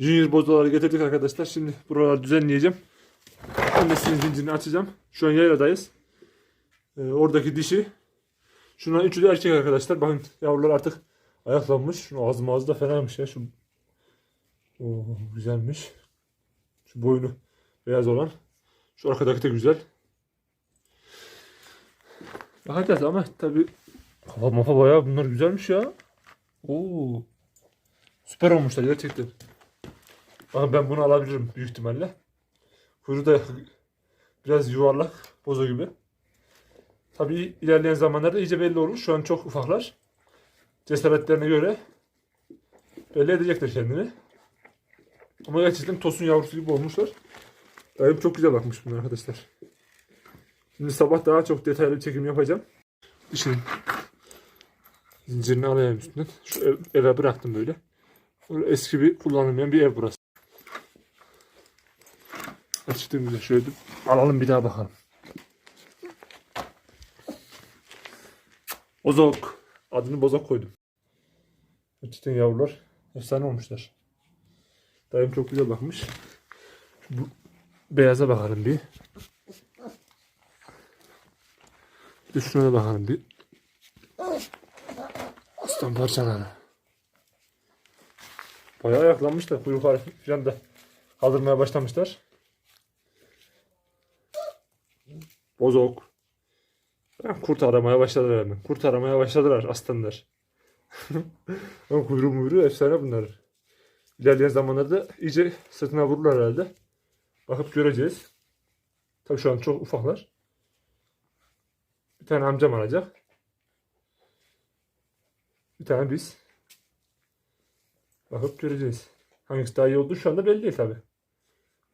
Junior bozaları getirdik arkadaşlar. Şimdi buraları düzenleyeceğim. Annesinin zincirini açacağım. Şu an yayladayız. Ee, oradaki dişi. Şunların üçü de erkek arkadaşlar. Bakın yavrular artık ayaklanmış. Şunu ağzı ağzı da fenaymış ya. Şu Oo, güzelmiş. Şu boynu beyaz olan. Şu arkadaki de güzel. Bakacağız ama tabi kafa mafa bayağı bunlar güzelmiş ya. Oo. Süper olmuşlar gerçekten. Ama ben bunu alabilirim büyük ihtimalle. Kuyruğu da biraz yuvarlak, boza gibi. Tabii ilerleyen zamanlarda iyice belli olur. Şu an çok ufaklar. Cesaretlerine göre belli edecektir kendini. Ama gerçekten tosun yavrusu gibi olmuşlar. Dayım çok güzel bakmış bunlar arkadaşlar. Şimdi sabah daha çok detaylı bir çekim yapacağım. Dişinin zincirini alayım üstünden. Şu ev- eve bıraktım. Böyle eski bir kullanılmayan bir ev burası. Açtığım güzel şöyle alalım bir daha bakalım. Bozok. Adını Bozok koydum. Gerçekten yavrular efsane olmuşlar. Dayım çok güzel bakmış. Bu beyaza bakalım bir. Bir şuna bakalım bir. Aslan parçaları. Bayağı ayaklanmışlar. Kuyruklar falan da kaldırmaya başlamışlar. Bozok. Kurt aramaya başladılar hemen. Kurt aramaya başladılar aslanlar. Ama kuyruğu muyruğu efsane bunlar. İlerleyen zamanlarda iyice sırtına vururlar herhalde. Bakıp göreceğiz. Tabii şu an çok ufaklar. Bir tane amcam alacak. Bir tane biz. Bakıp göreceğiz. Hangisi daha iyi olduğu şu anda belli değil tabi.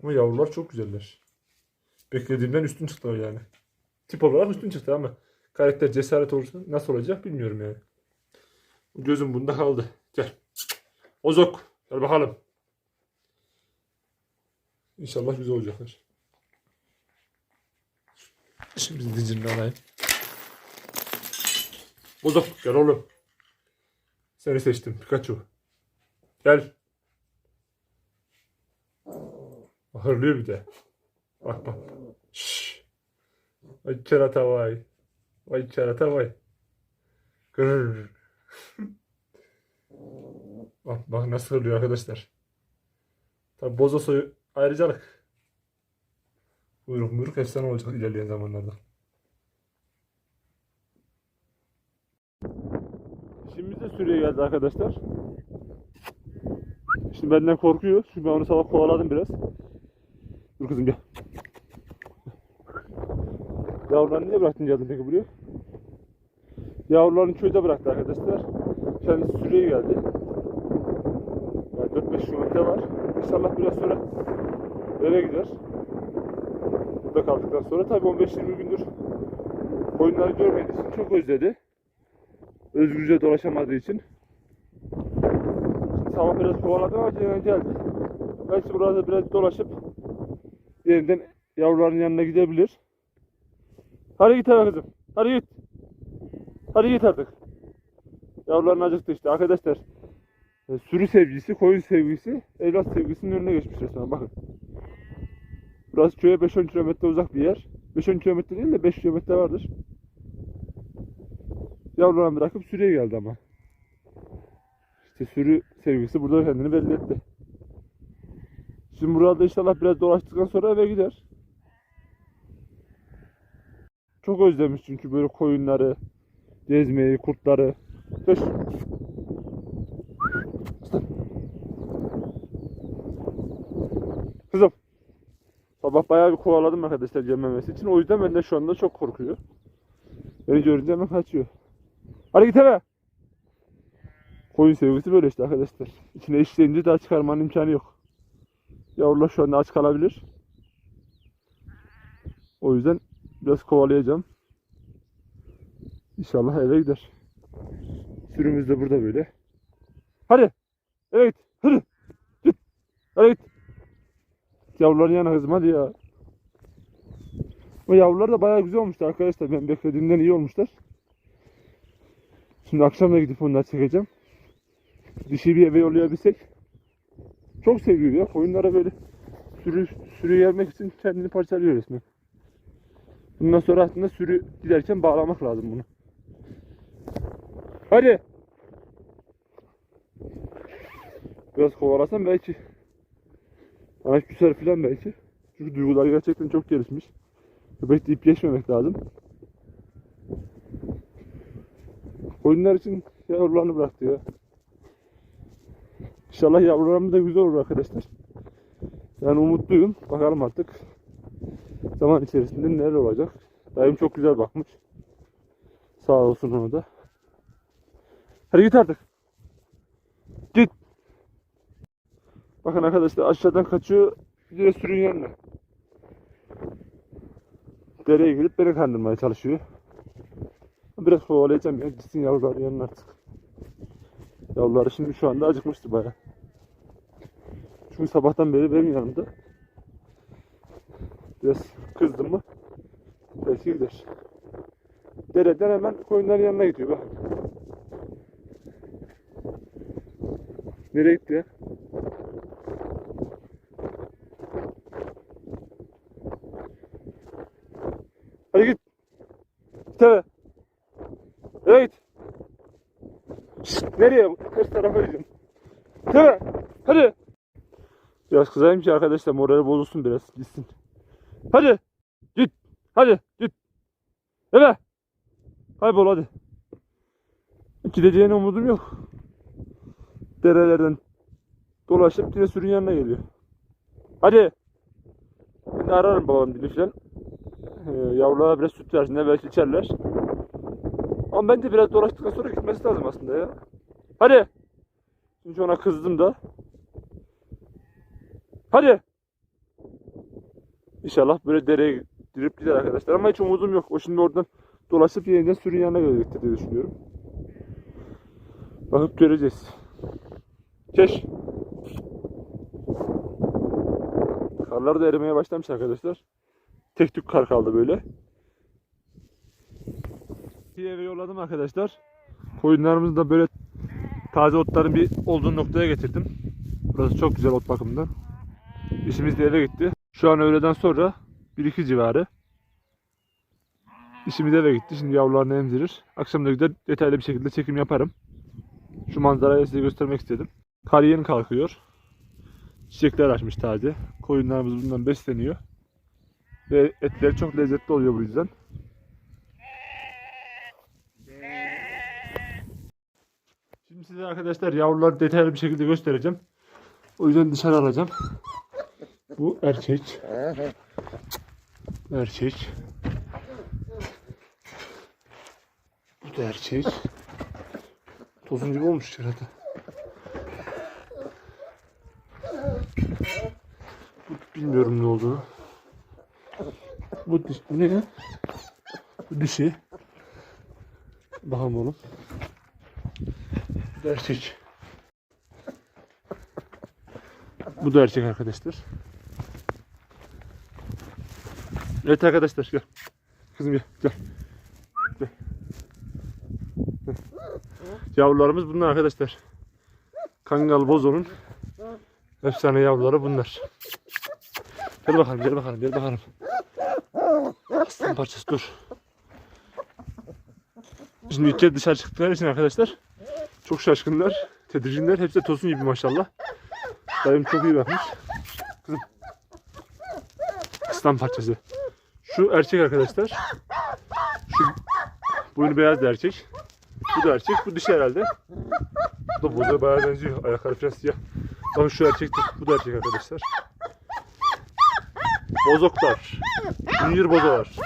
Ama yavrular çok güzeller. Beklediğimden üstün çıktılar yani. Tip olarak üstün çıktı ama karakter cesaret olursa nasıl olacak bilmiyorum yani. Gözüm bunda kaldı. Gel. Ozok. Gel bakalım. İnşallah güzel olacaklar. Şimdi zincirini alayım. Ozok gel oğlum. Seni seçtim Pikachu. Gel. Hırlıyor bir de. Bak bak. Şşş. Vay kerata vay. Vay kerata vay. Bak, bak nasıl hırlıyor arkadaşlar. Tabi bozo soyu ayrıcalık. Buyruk buyruk efsane olacak ilerleyen zamanlarda. Şimdi de sürüye geldi arkadaşlar. Şimdi benden korkuyor. Çünkü ben onu sabah kovaladım biraz. Dur kızım gel. Yavrularını niye bıraktın geldin peki buraya? Yavrularını köyde bıraktı arkadaşlar. Kendisi sürüye geldi. Yani 4-5 kilometre var. İnşallah biraz sonra eve gider. Burada kaldıktan sonra tabii 15-20 gündür koyunları görmediği için çok özledi. Özgürce dolaşamadığı için. Şimdi sabah biraz kovaladım ama geldi. Belki burada biraz dolaşıp yeniden yavruların yanına gidebilir. Hadi git eve kızım. Hadi git. Hadi git artık. Yavruların acıktı işte arkadaşlar. e, Sürü sevgisi, koyun sevgisi, evlat sevgisinin önüne geçmiş resmen bakın. Burası köye 5-10 kilometre uzak bir yer. 5-10 kilometre değil de 5 kilometre vardır. Yavrularını bırakıp sürüye geldi ama. İşte sürü sevgisi burada kendini belli etti. Şimdi burada inşallah biraz dolaştıktan sonra eve gider. Çok özlemiş çünkü böyle koyunları, gezmeyi, kurtları. Geç. Kızım. Sabah bayağı bir kovaladım arkadaşlar gelmemesi için. O yüzden ben de şu anda çok korkuyor. Beni görünce hemen kaçıyor. Hadi git eve. Koyun sevgisi böyle işte arkadaşlar. İçine işleyince daha çıkarmanın imkanı yok. Yavrular şu anda aç kalabilir. O yüzden biraz kovalayacağım. İnşallah eve gider. Sürümüz de burada böyle. Hadi. Eve git. Hadi. Git. Hadi git. Yavruların yanına kızım hadi ya. O yavrular da bayağı güzel olmuştu arkadaşlar. Ben beklediğimden iyi olmuşlar. Şimdi akşam da gidip onları çekeceğim. Dişi bir eve yollayabilsek Çok seviyor ya. Koyunlara böyle sürü, sürü yermek için kendini parçalıyor resmen. Bundan sonra aslında sürü giderken bağlamak lazım bunu. Hadi. Biraz kovalasam belki. Bana küser filan belki. Çünkü duygular gerçekten çok gelişmiş. Köpek deyip geçmemek lazım. Koyunlar için yavrularını bıraktı ya. İnşallah yavrularımız da güzel olur arkadaşlar. Yani umutluyum. Bakalım artık. Zaman içerisinde neler olacak. Dayım çok güzel bakmış. Sağ olsun ona da. Hadi git artık. Git. Bakın arkadaşlar aşağıdan kaçıyor. Direkt sürün yanına. Dereye girip beni kandırmaya çalışıyor. Biraz kovalayacağım ya. Gitsin yavruları yanına artık. Yavruları şimdi şu anda acıkmıştı baya. Çünkü sabahtan beri benim yanımda. Biraz kızdım mı belki gider. Dereden hemen koyunların yanına gidiyor bak. Nereye gitti ya? Hadi git git. Şşt, nereye? Ters tarafa gidiyorum. Eve. Hadi. Biraz kızayım ki arkadaşlar morali bozulsun biraz. Gitsin. Hadi. Git. Hadi git. Eve. Kaybol hadi. Gideceğine umudum yok. Derelerden dolaşıp yine sürün yanına geliyor. Hadi. Ben de ararım babam dili falan. Ee, yavrulara biraz süt versinler belki içerler. Ama bence biraz dolaştıktan sonra gitmesi lazım aslında ya. Hadi. Çünkü ona kızdım da. Hadi. İnşallah böyle dereye girip gider arkadaşlar. Ama hiç umudum yok. O şimdi oradan dolaşıp yeniden sürün yanına gelecektir diye düşünüyorum. Bakıp göreceğiz. Keş. Karlar da erimeye başlamış arkadaşlar. Tek tük kar kaldı böyle. Bir eve yolladım arkadaşlar. Koyunlarımızı da böyle taze otların bir olduğu noktaya getirdim. Burası çok güzel ot bakımından. İşimiz de eve gitti. Şu an öğleden sonra 1-2 civarı. İşimiz eve gitti. Şimdi yavrularını emzirir. Akşam da gider detaylı bir şekilde çekim yaparım. Şu manzarayı size göstermek istedim. Kar yeni kalkıyor. Çiçekler açmış taze. Koyunlarımız bundan besleniyor. Ve etleri çok lezzetli oluyor bu yüzden. Şimdi size arkadaşlar yavruları detaylı bir şekilde göstereceğim. O yüzden dışarı alacağım. Bu erkek. Erkek. Bu da erkek. Tozun gibi olmuş herhalde. Bilmiyorum ne olduğunu. Bu, bu ne ya? Bu dişi. Bakalım oğlum. Erkek. Bu da erkek arkadaşlar. Evet arkadaşlar gel. Kızım gel. Gel. Yavrularımız bunlar arkadaşlar. Kangal Bozo'nun efsane yavruları bunlar. Gel bakalım gel bakalım gel bakalım. Aslan parçası dur. Şimdi kez dışarı çıktıkları için arkadaşlar çok şaşkınlar, tedirginler. Hepsi de tosun gibi maşallah. Dayım çok iyi bakmış. Kızım. Aslan parçası. Şu erkek arkadaşlar. Şu boynu beyaz da erkek. Bu da erkek. Bu dişi herhalde. Bu da boza bayağı benziyor. Ayakları falan siyah. Bakın şu erkek bu da erkek arkadaşlar. Bozoklar. Junior bozolar.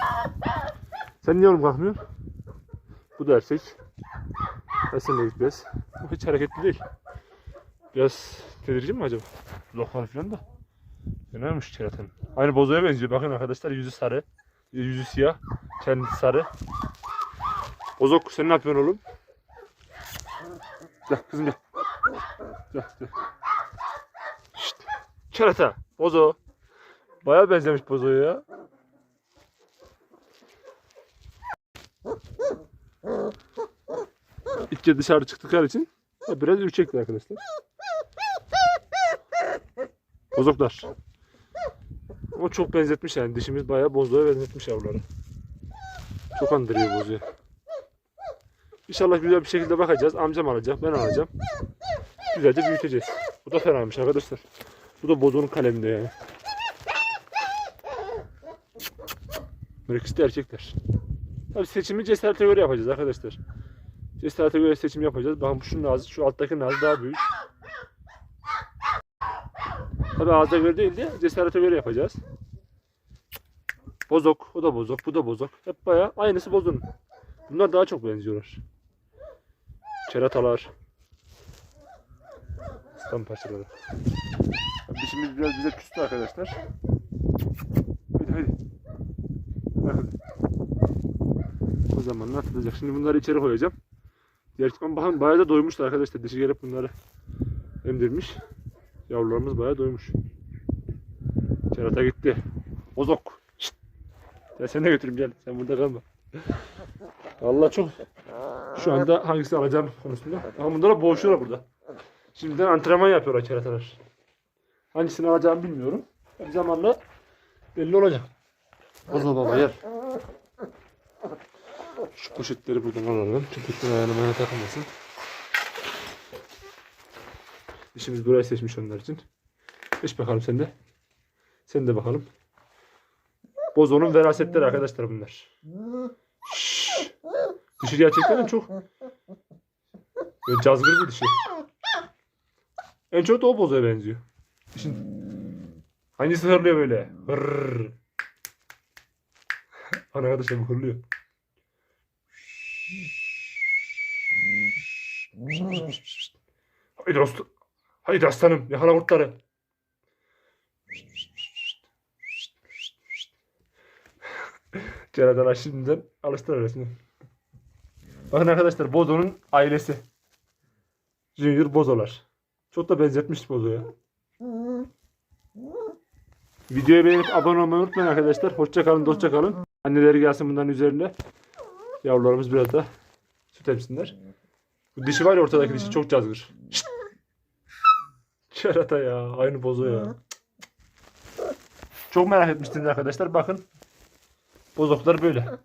Sen niye oğlum kalkmıyorsun? Bu da erkek. Git biraz. Bu hiç hareketli değil. Biraz tedirgin mi acaba? Lokal falan da. Fenaymış keratan. Aynı bozoya benziyor. Bakın arkadaşlar yüzü sarı. Yüzü siyah. Kendisi sarı. Bozok sen ne yapıyorsun oğlum? Gel kızım gel. Gel gel. Şşt. Kerata. Bozo. Baya benzemiş bozoya ya. Kez dışarı çıktıkları için biraz ürkekti arkadaşlar. Bozoklar. Ama çok benzetmiş yani. Dişimiz bayağı bozoya benzetmiş yavruları. Çok andırıyor bozuyu. İnşallah güzel bir şekilde bakacağız. Amcam alacak, ben alacağım. Güzelce büyüteceğiz. Bu da fenaymış arkadaşlar. Bu da bozonun kaleminde yani. Bunlar ikisi de erkekler. Tabii seçimi cesarete göre yapacağız arkadaşlar. Cesarete göre seçim yapacağız. Bakın şunun ağzı, şu alttaki ağzı daha büyük. Tabii ağza göre değil de cesarete göre yapacağız. Bozok, o da bozok, bu da bozok. Hep bayağı aynısı bozun. Bunlar daha çok benziyorlar. Keratalar. İslam parçaları. Dişimiz biraz bize küstü arkadaşlar. Hadi hadi. Hadi. O zaman ne atılacak? Şimdi bunları içeri koyacağım. Gerçekten bakın bayağı da doymuşlar arkadaşlar. Dişi gelip bunları emdirmiş. Yavrularımız bayağı doymuş. Kerata gitti. Bozok. Şşt. Ya seni de götüreyim gel. Sen burada kalma. Allah çok şu anda hangisini alacağım konusunda. Ama bunlara boğuşuyorlar burada. Şimdiden antrenman yapıyorlar keratalar. Hangisini alacağımı bilmiyorum. Bir zamanla belli olacak. O zaman baba gel. Şu poşetleri buradan alalım. Köpekler ayağına mayana takılmasın. İşimiz burayı seçmiş onlar için. Seç bakalım sen de. Sen de bakalım. Bozo'nun verasetleri arkadaşlar bunlar. Şşş. Dişi gerçekten çok böyle cazgır bir dişi. En çok da o bozoya benziyor. Dişin. Hangisi hırlıyor böyle? Hırrrr. Arkadaşlar hırlıyor. Haydi dostum. Haydi aslanım. Yakala kurtları. Ceradana şimdiden alıştır arasını. Bakın arkadaşlar Bozo'nun ailesi. Junior Bozolar. Çok da benzetmiş Bozo'ya. Videoyu beğenip abone olmayı unutmayın arkadaşlar. Hoşça kalın, dostça kalın. Anneleri gelsin bunların üzerine. Yavrularımız biraz da süt emsinler. Bu dişi var ya ortadaki dişi çok cazgır. Kerata ya. Aynı bozo ya. Çok merak etmiştiniz arkadaşlar. Bakın. Bozoklar böyle.